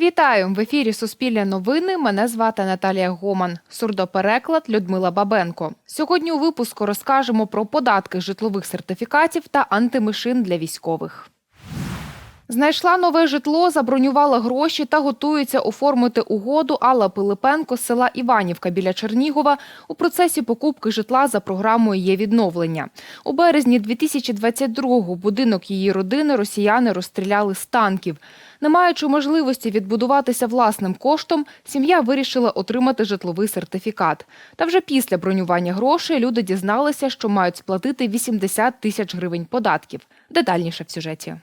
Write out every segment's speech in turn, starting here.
Вітаю в ефірі Суспільне новини. Мене звати Наталія Гоман. Сурдопереклад Людмила Бабенко. Сьогодні у випуску розкажемо про податки житлових сертифікатів та антимишин для військових. Знайшла нове житло, забронювала гроші та готується оформити угоду Алла Пилипенко з села Іванівка біля Чернігова у процесі покупки житла за програмою «Є відновлення». У березні 2022-го будинок її родини росіяни розстріляли з танків. Не маючи можливості відбудуватися власним коштом, сім'я вирішила отримати житловий сертифікат. Та вже після бронювання грошей люди дізналися, що мають сплатити 80 тисяч гривень податків. Детальніше в сюжеті.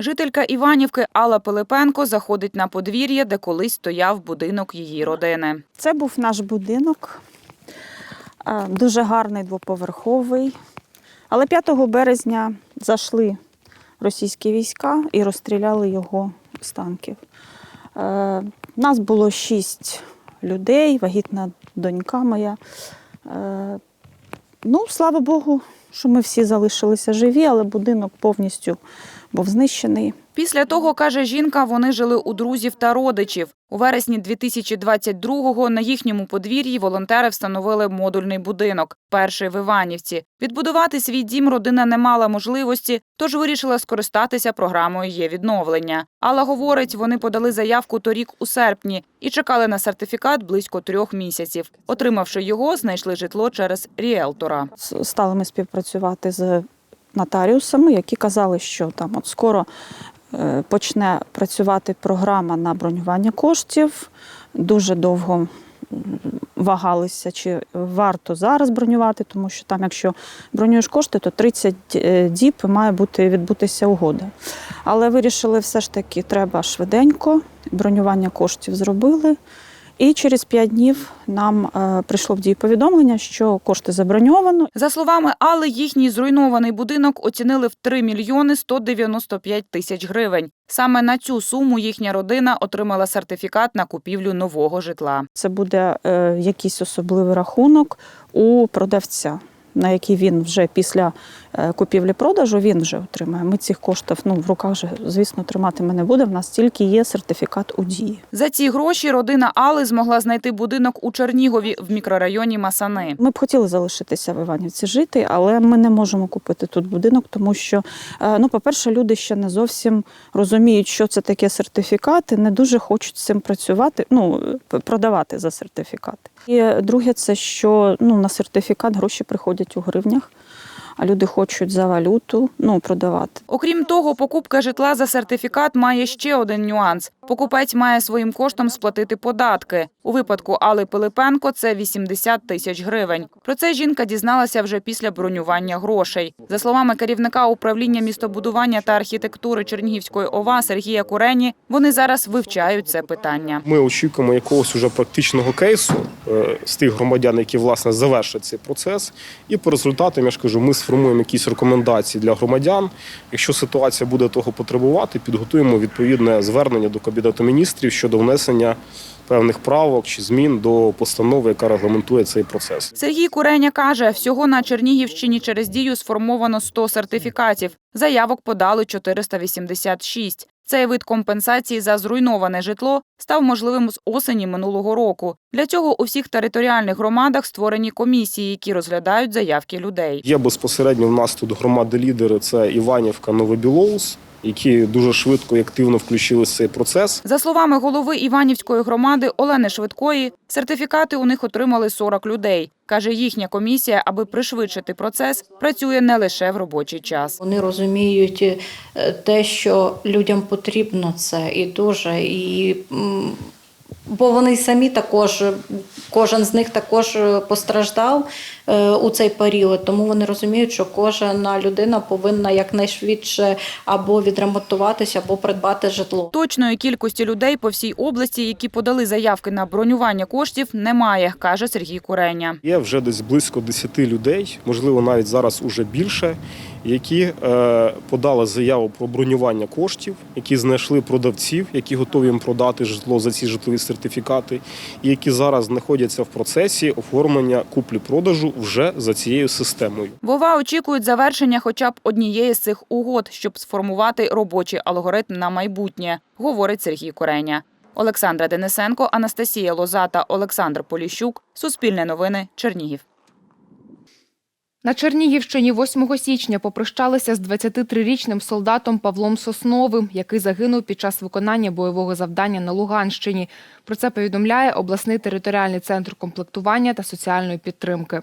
Жителька Іванівки Алла Пилипенко заходить на подвір'я, де колись стояв будинок її родини. Це був наш будинок, дуже гарний двоповерховий. Але 5 березня зайшли російські війська і розстріляли його з танків. Е, Нас було шість людей, вагітна донька моя. Е, Ну, слава Богу, що ми всі залишилися живі, але будинок повністю був знищений. Після того, каже жінка, вони жили у друзів та родичів. У вересні 2022-го на їхньому подвір'ї волонтери встановили модульний будинок, перший в Іванівці. Відбудувати свій дім родина не мала можливості, тож вирішила скористатися програмою «Є відновлення». Алла говорить, вони подали заявку торік у серпні і чекали на сертифікат близько трьох місяців. Отримавши його, знайшли житло через ріелтора. Стали ми співпрацювати з нотаріусами, які казали, що там от скоро е, почне працювати програма на бронювання коштів. Дуже довго вагалися, чи варто зараз бронювати, тому що там, якщо бронюєш кошти, то 30 е, діб має бути відбутися угода. Але вирішили все ж таки, треба швиденько. Бронювання коштів зробили. І через 5 днів нам е, прийшло в дію повідомлення, що кошти заброньовано. За словами Алли, їхній зруйнований будинок оцінили в 3 мільйони 195 тисяч гривень. Саме на цю суму їхня родина отримала сертифікат на купівлю нового житла. Це буде е, якийсь особливий рахунок у продавця, на який він вже після е, купівлі-продажу він вже отримає. Ми цих коштів ну, в руках вже, звісно, тримати ми не будемо. В нас тільки є сертифікат у дії. За ці гроші родина Алли змогла знайти будинок у Чернігові в мікрорайоні Масани. Ми б хотіли залишитися в Іванівці жити, але ми не можемо купити тут будинок, тому що, е, ну, по-перше, люди ще не зовсім розуміють, що це таке сертифікати, не дуже хочуть з цим працювати, ну, продавати за сертифікати. І друге, це що ну, на сертифікат гроші приходять у гривнях, а люди хочуть за валюту ну, продавати. Окрім того, покупка житла за сертифікат має ще один нюанс. Покупець має своїм коштом сплатити податки. У випадку Алли Пилипенко це 80 тисяч гривень. Про це жінка дізналася вже після бронювання грошей. За словами керівника управління містобудування та архітектури Чернігівської ОВА Сергія Курені, вони зараз вивчають це питання. Ми очікуємо якогось уже практичного кейсу е, з тих громадян, які власне завершать цей процес. І по результатам я ж кажу, ми сформуємо якісь рекомендації для громадян. Якщо ситуація буде того потребувати, підготуємо відповідне звернення до кабінету міністрів щодо внесення певних правок чи змін до постанови, яка регламентує цей процес. Сергій Куреня каже, всього на Чернігівщині через дію сформовано 100 сертифікатів. Заявок подали 486. Цей вид компенсації за зруйноване житло став можливим з осені минулого року. Для цього у всіх територіальних громадах створені комісії, які розглядають заявки людей. Є безпосередньо в нас тут громади-лідери це Іванівка, Новобілоус, які дуже швидко і активно включилися в цей процес. За словами голови Іванівської громади Олени Швидкої, сертифікати у них отримали 40 людей. Каже, їхня комісія, аби пришвидшити процес, працює не лише в робочий час. Вони розуміють е, те, що людям потрібно це і дуже. І, бо вони самі також, кожен з них також постраждав е, у цей період, тому вони розуміють, що кожна людина повинна якнайшвидше або відремонтуватися, або придбати житло. Точної кількості людей по всій області, які подали заявки на бронювання коштів, немає, каже Сергій Куреня. Є вже десь близько 10 людей, можливо, навіть зараз уже більше, які е, подали заяву про бронювання коштів, які знайшли продавців, які готові їм продати житло за ці житлові сертифікати, і які зараз знаходяться в процесі оформлення куплі-продажу вже за цією системою. Вова очікують завершення хоча б однієї з цих угод, щоб сформувати робочий алгоритм на майбутнє, говорить Сергій Кореня. Олександра Денисенко, Анастасія Лозата, Олександр Поліщук. Суспільне новини. Чернігів. На Чернігівщині 8 січня попрощалися з 23-річним солдатом Павлом Сосновим, який загинув під час виконання бойового завдання на Луганщині. Про це повідомляє обласний територіальний центр комплектування та соціальної підтримки.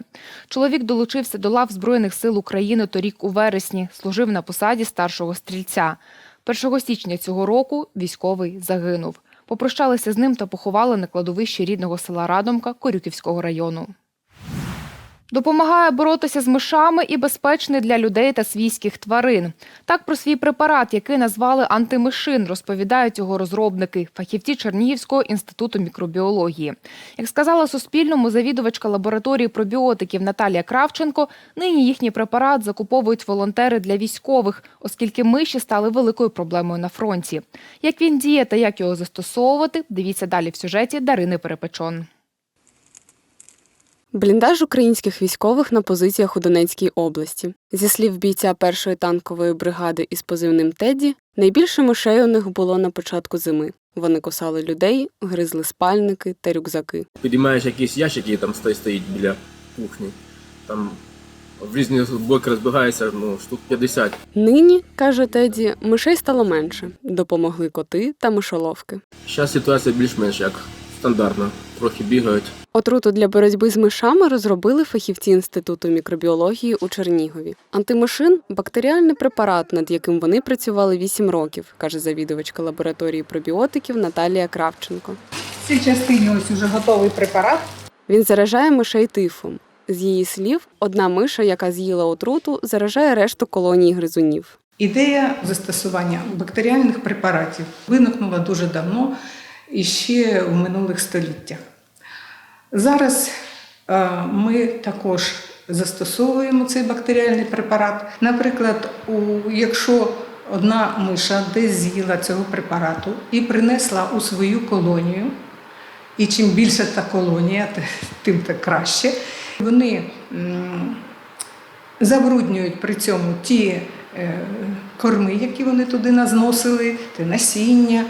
Чоловік долучився до лав Збройних сил України торік у вересні, служив на посаді старшого стрільця. 1 січня цього року військовий загинув. Попрощалися з ним та поховали на кладовищі рідного села Радомка Корюківського району. Допомагає боротися з мишами і безпечний для людей та свійських тварин. Так про свій препарат, який назвали антимишин, розповідають його розробники, фахівці Чернігівського інституту мікробіології. Як сказала Суспільному завідувачка лабораторії пробіотиків Наталія Кравченко, нині їхній препарат закуповують волонтери для військових, оскільки миші стали великою проблемою на фронті. Як він діє та як його застосовувати, дивіться далі в сюжеті Дарини Перепечон. Бліндаж українських військових на позиціях у Донецькій області. Зі слів бійця першої танкової бригади із позивним Тедді, найбільше мишей у них було на початку зими. Вони кусали людей, гризли спальники та рюкзаки. підіймаєш якісь ящики, там стоїть, біля кухні. Там в різні боки розбігається ну, штук 50. Нині, каже Тедді, мишей стало менше. Допомогли коти та мишоловки. Зараз ситуація більш-менш як стандартна. Трохи бігають. Отруту для боротьби з мишами розробили фахівці Інституту мікробіології у Чернігові. Антимишин бактеріальний препарат, над яким вони працювали 8 років, каже завідувачка лабораторії пробіотиків Наталія Кравченко. В цій частині ось уже готовий препарат. Він заражає мишей тифом. З її слів, одна миша, яка з'їла отруту, заражає решту колоній гризунів. Ідея застосування бактеріальних препаратів виникнула дуже давно і ще в минулих століттях. Зараз е, ми також застосовуємо цей бактеріальний препарат. Наприклад, якщо одна миша десь з'їла цього препарату і принесла у свою колонію, і чим більше та колонія, тим так краще. Вони забруднюють при цьому ті е, корми, які вони туди назносили, те насіння.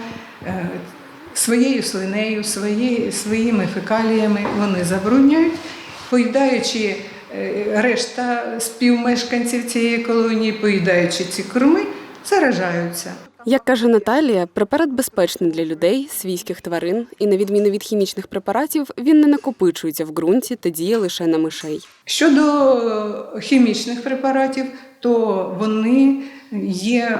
Своєю слинею, своє, своїми фекаліями вони забруднюють, поїдаючи е, решта співмешканців цієї колонії, поїдаючи ці корми, заражаються. Як каже Наталія, препарат безпечний для людей, свійських тварин, і на відміну від хімічних препаратів, він не накопичується в ґрунті та діє лише на мишей. Щодо е, хімічних препаратів, то вони є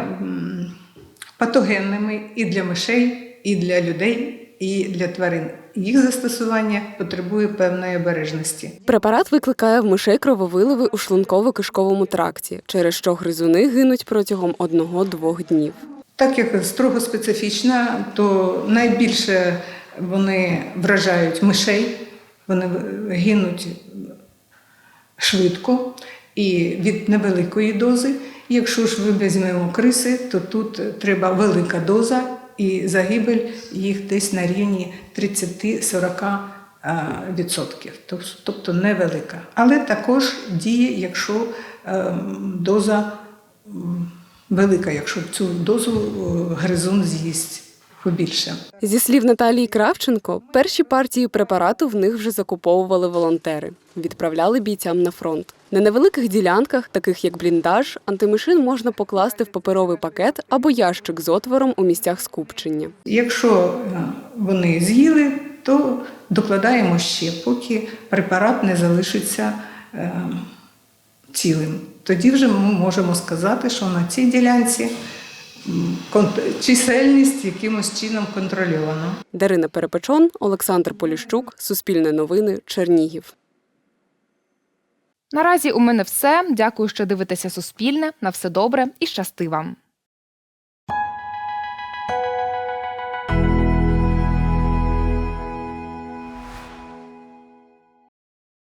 патогенними і для мишей, і для людей, і для тварин. Їх застосування потребує певної обережності. Препарат викликає в мишей крововиливи у шлунково-кишковому тракті, через що гризуни гинуть протягом одного-двох днів. Так як строго специфічна, то найбільше вони вражають мишей, вони гинуть швидко і від невеликої дози. Якщо ж ви візьмемо криси, то тут треба велика доза і загибель їх десь на рівні 30-40 а, відсотків, Тоб- тобто невелика. Але також діє, якщо ем, доза велика, якщо цю дозу е, гризун з'їсть побільше. Зі слів Наталії Кравченко, перші партії препарату в них вже закуповували волонтери, відправляли бійцям на фронт. На невеликих ділянках, таких як бліндаж, антимишин можна покласти в паперовий пакет або ящик з отвором у місцях скупчення. Якщо е, вони з'їли, то докладаємо ще, поки препарат не залишиться е, цілим. Тоді вже ми можемо сказати, що на цій ділянці чисельність якимось чином контрольована. Дарина Перепечон, Олександр Поліщук, Суспільне новини, Чернігів. Наразі у мене все. Дякую, що дивитеся Суспільне. На все добре і щасти вам.